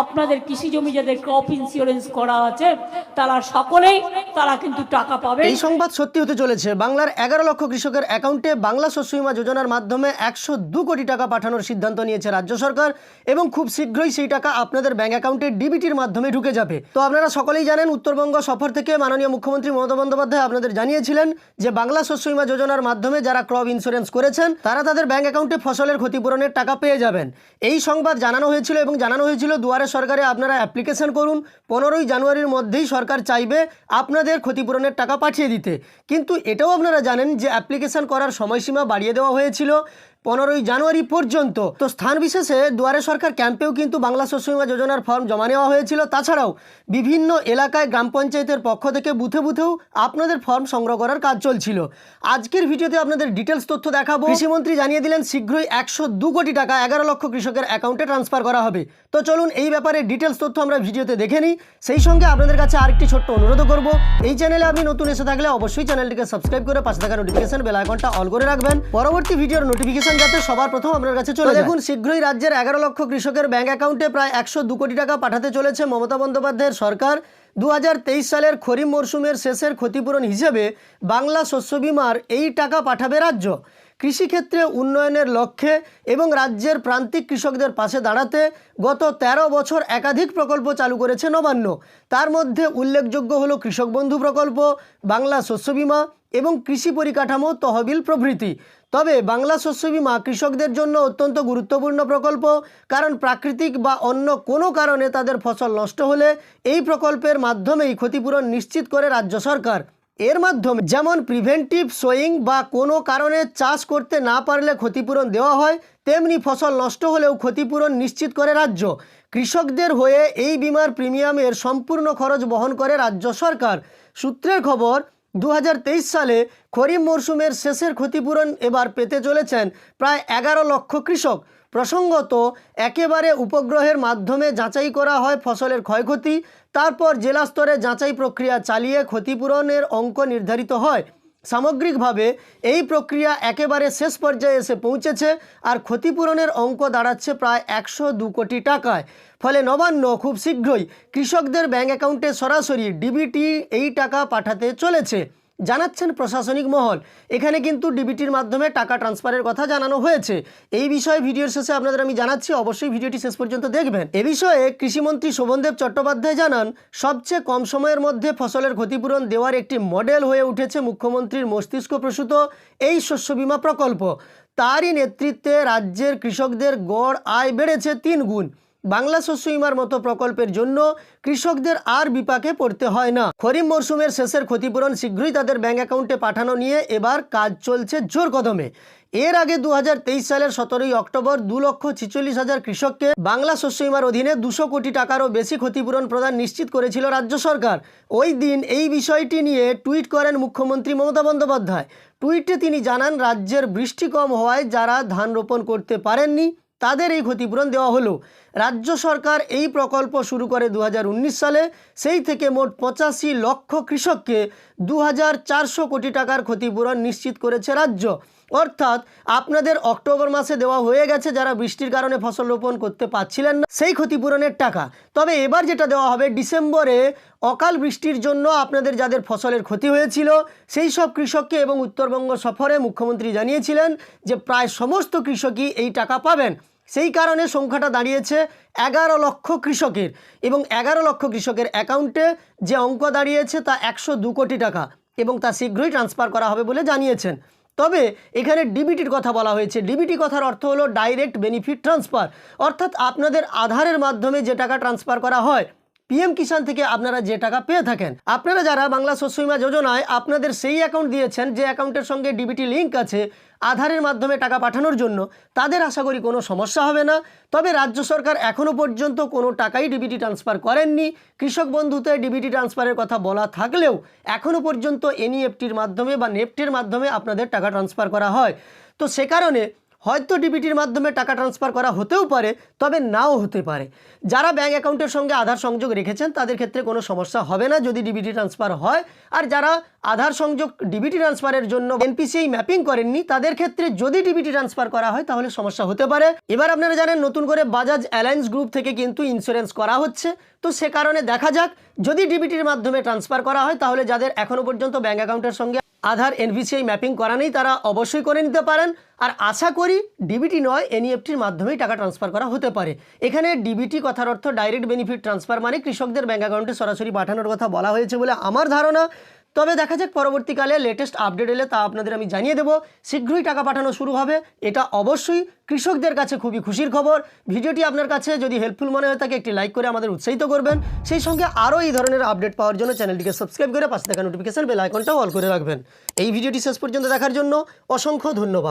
আপনাদের কৃষি জমি যাদের ক্রপ ইন্স্যুরেন্স করা আছে, তারা সকলেই, তারা কিন্তু টাকা পাবে। এই সংবাদ সত্যি হতে চলেছে। বাংলার এগারো লক্ষ কৃষকের অ্যাকাউন্টে বাংলা শস্য বীমা যোজনার মাধ্যমে একশো দু কোটি টাকা পাঠানোর সিদ্ধান্ত নিয়েছে রাজ্য সরকার এবং খুব শীঘ্রই সেই টাকা আপনাদের ব্যাংক অ্যাকাউন্টে ডিবিটির মাধ্যমে ঢুকে যাবে। তো আপনারা সকলেই জানেন, উত্তরবঙ্গ সফর থেকে মাননীয় মুখ্যমন্ত্রী মমতা বন্দ্যোপাধ্যায় আপনাদের জানিয়েছিলেন যে বাংলা শস্য বীমা যোজনার মাধ্যমে যারা ক্রপ ইন্স্যুরেন্স করেছেন, তারা তাদের ব্যাংক অ্যাকাউন্টে ফসলের ক্ষতিপূরণের টাকা পেয়ে যাবেন। এই সংবাদ জানানো হয়েছিল এবং জানানো হয়েছিল দুয়ারে সরকারে আপনারা অ্যাপ্লিকেশান করুন। পনেরোই জানুয়ারির মধ্যেই সরকার চাইবে আপনাদের ক্ষতিপূরণের টাকা পাঠিয়ে দিতে। কিন্তু এটাও আপনারা জানেন যে অ্যাপ্লিকেশান করার সময়সীমা বাড়িয়ে দেওয়া হয়েছিল। পনেরোই জানুয়ারি পর্যন্ত। তো স্থান বিশেষে দুয়ারে সরকার ক্যাম্পেও কিন্তু বাংলা শস্য যোজনার ফর্ম জমা নেওয়া হয়েছিল। তাছাড়াও বিভিন্ন এলাকায় গ্রাম পঞ্চায়েতের পক্ষ থেকে বুথে বুথেও আপনাদের ফর্ম সংগ্রহ করার কাজ চলছিল। আজকের ভিডিওতে আপনাদের ডিটেলস তথ্য দেখাবো। কৃষিমন্ত্রী জানিয়ে দিলেন, শীঘ্রই একশো দু কোটি টাকা এগারো লক্ষ কৃষকের অ্যাকাউন্টে ট্রান্সফার করা হবে। তো চলুন এই ব্যাপারে ডিটেলস তথ্য আমরা ভিডিওতে দেখে নিই। সেই সঙ্গে আপনাদের কাছে আরেকটি ছোট্ট অনুরোধ করব। এই চ্যানেলে আপনি নতুন এসে থাকলে অবশ্যই চ্যানেলটিকে সাবস্ক্রাইব করে পাশে থাকা নোটিফিকেশন বেল আইকনটা অল করে রাখবেন। পরবর্তী ভিডিওর নোটিফিকেশন যাতে সবার প্রথম আপনার কাছে চলে দেখুন শীঘ্রই রাজ্যের এগারো লক্ষ কৃষকের ব্যাংক অ্যাকাউন্টে প্রায় একশো দু কোটি টাকা পাঠাতে চলেছে মমতা বন্দ্যোপাধ্যায়ের সরকার। দু হাজার তেইশ সালের খরিফ মরশুমের শেষের ক্ষতিপূরণ হিসেবে বাংলা শস্য বিমার এই টাকা পাঠাবে রাজ্য। কৃষিক্ষেত্রে উন্নয়নের লক্ষ্যে এবং রাজ্যের প্রান্তিক কৃষকদের পাশে দাঁড়াতে গত ১৩ বছর একাধিক প্রকল্প চালু করেছে নবান্ন। তার মধ্যে উল্লেখযোগ্য হলো কৃষক বন্ধু প্রকল্প বাংলা শস্য বিমা এবং কৃষি পরিকাঠামো, তহবিল প্রভৃতি। তবে বাংলা শস্য বিমা কৃষকদের জন্য অত্যন্ত গুরুত্বপূর্ণ প্রকল্প, কারণ প্রাকৃতিক বা অন্য কোনো কারণে তাদের ফসল নষ্ট হলে এই প্রকল্পের মাধ্যমেই ক্ষতিপূরণ নিশ্চিত করে রাজ্য সরকার। এর মাধ্যমে যেমন প্রিভেন্টিভ সোয়িং বা কোনো কারণে চাষ করতে না পারলে ক্ষতিপূরণ দেওয়া হয়, তেমনি ফসল নষ্ট হলেও ক্ষতিপূরণ নিশ্চিত করে রাজ্য। কৃষকদের হয়ে এই বিমার প্রিমিয়ামের সম্পূর্ণ খরচ বহন করে রাজ্য সরকার। সূত্রের খবর দু হাজার তেইশ সালে খরিফ মরশুমের শেষের ক্ষতিপূরণ এবার পেতে চলেছেন প্রায় এগারো লক্ষ কৃষক। প্রসঙ্গত, একেবারে উপগ্রহের মাধ্যমে যাচাই করা হয় ফসলের ক্ষয়ক্ষতি, তারপর জেলা স্তরে যাচাই প্রক্রিয়া চালিয়ে ক্ষতিপূরণের অঙ্ক নির্ধারিত হয়। সামগ্রিকভাবে এই প্রক্রিয়া একেবারে শেষ পর্যায়ে এসে পৌঁছেছে আর ক্ষতিপূরণের অঙ্ক দাঁড়াচ্ছে প্রায় একশো দু কোটি টাকায়। ফলে নবান্ন খুব শীঘ্রই কৃষকদের ব্যাঙ্ক অ্যাকাউন্টে সরাসরি ডিবিটি এই টাকা পাঠাতে চলেছে। জানাচ্ছেন প্রশাসনিক মহল। এখানে কিন্তু ডিবিটির মাধ্যমে টাকা ট্রান্সফারের কথা জানানো হয়েছে। এই বিষয়ে ভিডিওর শেষে আপনাদের আমি জানাচ্ছি, অবশ্যই ভিডিওটি শেষ পর্যন্ত দেখবেন। এ বিষয়ে কৃষিমন্ত্রী শোভনদেব চট্টোপাধ্যায় জানান, সবচেয়ে কম সময়ের মধ্যে ফসলের ক্ষতিপূরণ দেওয়ার একটি মডেল হয়ে উঠেছে মুখ্যমন্ত্রীর মস্তিষ্ক প্রসূত এই শস্য বীমা প্রকল্প। তারই নেতৃত্বে রাজ্যের কৃষকদের গড় আয় বেড়েছে তিন গুণ। বাংলা শস্য বিমার মতো প্রকল্পের জন্য কৃষকদের আর বিপাকে পড়তে হয় না। খরিফ মরশুমের শেষের ক্ষতিপূরণ শীঘ্রই তাদের ব্যাঙ্ক অ্যাকাউন্টে পাঠানো নিয়ে এবার কাজ চলছে জোর কদমে। এর আগে দু হাজার তেইশ সালের সতেরোই অক্টোবর দু লক্ষ ছিচল্লিশ হাজার কৃষককে বাংলা শস্য বিমার অধীনে দুশো কোটি টাকারও বেশি ক্ষতিপূরণ প্রদান নিশ্চিত করেছিল রাজ্য সরকার। ওই দিন এই বিষয়টি নিয়ে টুইট করেন মুখ্যমন্ত্রী মমতা বন্দ্যোপাধ্যায়। টুইটে তিনি জানান, রাজ্যের বৃষ্টি কম হওয়ায় যারা ধান রোপণ করতে পারেননি, তাদের এই ক্ষতিপূরণ দেওয়া হলো। রাজ্য সরকার এই প্রকল্প শুরু করে দু হাজার উনিশ সালে। সেই থেকে মোট পঁচাশি লক্ষ কৃষককে দু হাজার চারশো কোটি টাকার ক্ষতিপূরণ নিশ্চিত করেছে রাজ্য। অর্থাৎ আপনাদের অক্টোবর মাসে দেওয়া হয়ে গেছে যারা বৃষ্টির কারণে ফসল রোপণ করতে পারছিলেন না, সেই ক্ষতিপূরণের টাকা। তবে এবার যেটা দেওয়া হবে, ডিসেম্বরে অকাল বৃষ্টির জন্য আপনাদের যাদের ফসলের ক্ষতি হয়েছিল, সেই সব কৃষককে এবং উত্তরবঙ্গ সফরে মুখ্যমন্ত্রী জানিয়েছিলেন যে প্রায় সমস্ত কৃষকই এই টাকা পাবেন। সেই কারণে সংখ্যাটা দাঁড়িয়েছে এগারো লক্ষ কৃষকের। এবং এগারো লক্ষ কৃষকের অ্যাকাউন্টে যে অঙ্ক দাঁড়িয়েছে তা একশো দু কোটি টাকা এবং তা শীঘ্রই ট্রান্সফার করা হবে বলে জানিয়েছেন। তবে এখানে ডিবিটির কথা বলা হয়েছে। ডিবিটি কথার অর্থ হলো ডাইরেক্ট বেনিফিট ট্রান্সফার। অর্থাৎ আপনাদের আধারের মাধ্যমে যে টাকা ট্রান্সফার করা হয়, পিএম কিষাণ থেকে আপনারা যে টাকা পেয়ে থাকেন। আপনারা যারা বাংলা শস্য বীমা যোজনায় আপনাদের সেই অ্যাকাউন্ট দিয়েছেন, যে অ্যাকাউন্টের সঙ্গে ডিবিটি লিঙ্ক আছে আধারের মাধ্যমে টাকা পাঠানোর জন্য, তাদের আশা করি কোনো সমস্যা হবে না। তবে রাজ্য সরকার এখনও পর্যন্ত কোনো টাকাই ডিবিটি ট্রান্সফার করেননি। কৃষক বন্ধুতে ডিবিটি ট্রান্সফারের কথা বলা থাকলেও এখনও পর্যন্ত এনইএফটির মাধ্যমে বা নেফটের মাধ্যমে আপনাদের টাকা ট্রান্সফার করা হয়। তো সে কারণে হয়তো ডিবিটির মাধ্যমে টাকা ট্রান্সফার করা হতেও পারে, তবে নাও হতে পারে। যারা ব্যাঙ্ক অ্যাকাউন্টের সঙ্গে আধার সংযোগ রেখেছেন, তাদের ক্ষেত্রে কোনো সমস্যা হবে না যদি ডিবিটি ট্রান্সফার হয়। আর যারা আধার সংযোগ ডিবিটি ট্রান্সফারের জন্য এনপিসিআই ম্যাপিং করেননি, তাদের ক্ষেত্রে যদি ডিবিটি ট্রান্সফার করা হয়, তাহলে সমস্যা হতে পারে। এবার আপনারা জানেন, নতুন করে বাজাজ অ্যালায়েন্স গ্রুপ থেকে কিন্তু ইন্স্যুরেন্স করা হচ্ছে। তো সে কারণে দেখা যাক, যদি ডিবিটির মাধ্যমে ট্রান্সফার করা হয়, তাহলে যাদের এখনও পর্যন্ত ব্যাঙ্ক অ্যাকাউন্টের সঙ্গে আধার এনভিসিআই ম্যাপিং করা নেই, তারা অবশ্যই করে নিতে পারেন। আর আশা করি ডিবিটি নয়, এনইএফটির মাধ্যমেই টাকা ট্রান্সফার করা হতে পারে। এখানে ডিবিটি কথার অর্থ ডাইরেক্ট বেনিফিট ট্রান্সফার মানে কৃষকদের ব্যাঙ্ক অ্যাকাউন্টে সরাসরি পাঠানোর কথা বলা হয়েছে বলে আমার ধারণা। তবে দেখা যাক পরবর্তীকালে লেটেস্ট আপডেট এলে তা আপনাদের আমি জানিয়ে দেব। শীঘ্রই টাকা পাঠানো শুরু হবে, এটা অবশ্যই। কৃষকদের কাছে খুবই খুশির খবর। ভিডিওটি আপনার কাছে যদি হেল্পফুল মনে হয়ে থাকে একটি লাইক করে আমাদের উৎসাহিত করবেন। সেই সঙ্গে আরও এই ধরনের আপডেট পাওয়ার জন্য চ্যানেলটিকে সাবস্ক্রাইব করে পাশে থাকা নোটিফিকেশন বেল আইকনটাও অল করে রাখবেন। এই ভিডিওটি শেষ পর্যন্ত দেখার জন্য অসংখ্য ধন্যবাদ।